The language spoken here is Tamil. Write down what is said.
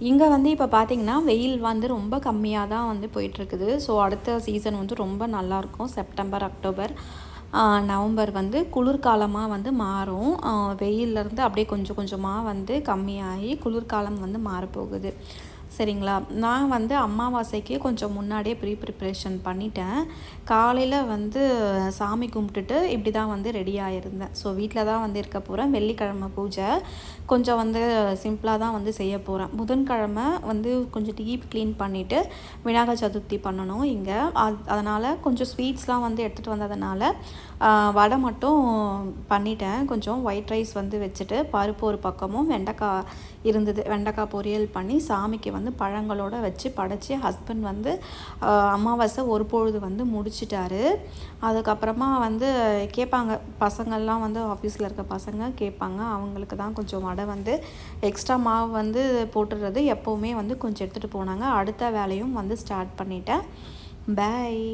இங்கே வந்து இப்போ பார்த்தீங்கன்னா வெயில் வந்து ரொம்ப கம்மியாக தான் வந்து போயிட்டுருக்குது. ஸோ அடுத்த சீசன் வந்து ரொம்ப நல்லாயிருக்கும் செப்டம்பர் அக்டோபர் நவம்பர் வந்து குளிர்காலமாக வந்து மாறும். ஆ, அப்படியே கொஞ்சம் கொஞ்சமாக வந்து கம்மியாகி குளிர்காலம் வந்து மாறப்போகுது. சரிங்களா? நான் வந்து அமாவாசைக்கு கொஞ்சம் முன்னாடியே ப்ரீ ப்ரிப்ரேஷன் பண்ணிட்டேன். காலையில் வந்து சாமி கும்பிட்டுட்டு இப்படி தான் வந்து ரெடி ஆகிருந்தேன் ஸோ வீட்டில் தான் வந்து இருக்க போகிறேன் வெள்ளிக்கிழமை பூஜை. கொஞ்சம் வந்து சிம்பிளாக தான் வந்து செய்ய போகிறேன் புதன்கிழமை வந்து கொஞ்சம் டீப் க்ளீன் பண்ணிவிட்டு விநாயகர் சதுர்த்தி பண்ணணும் இங்கே. அதனால் கொஞ்சம் ஸ்வீட்ஸ்லாம் வந்து எடுத்துகிட்டு வந்ததுனால வடை மட்டும் பண்ணிட்டேன். கொஞ்சம் ஒயிட் ரைஸ் வந்து வச்சுட்டு பருப்பு ஒரு பக்கமும் வெண்டைக்காய் இருந்தது. வெண்டைக்காய் பொரியல் பண்ணி சாமிக்கு வந்து வந்து பழங்களோடு வச்சு படைச்சி ஹஸ்பண்ட் வந்து அமாவாசை ஒரு பொழுது வந்து முடிச்சிட்டாரு. அதுக்கப்புறமா வந்து கேட்பாங்க பசங்கள்லாம் வந்து ஆஃபீஸில் இருக்க பசங்க கேட்பாங்க அவங்களுக்கு தான் கொஞ்சம் வடை வந்து எக்ஸ்ட்ரா மாவு வந்து போட்டுடுறது எப்போவுமே வந்து கொஞ்சம் எடுத்துகிட்டு போனாங்க. அடுத்த வேலையும் வந்து ஸ்டார்ட் பண்ணிட்டேன். பாய்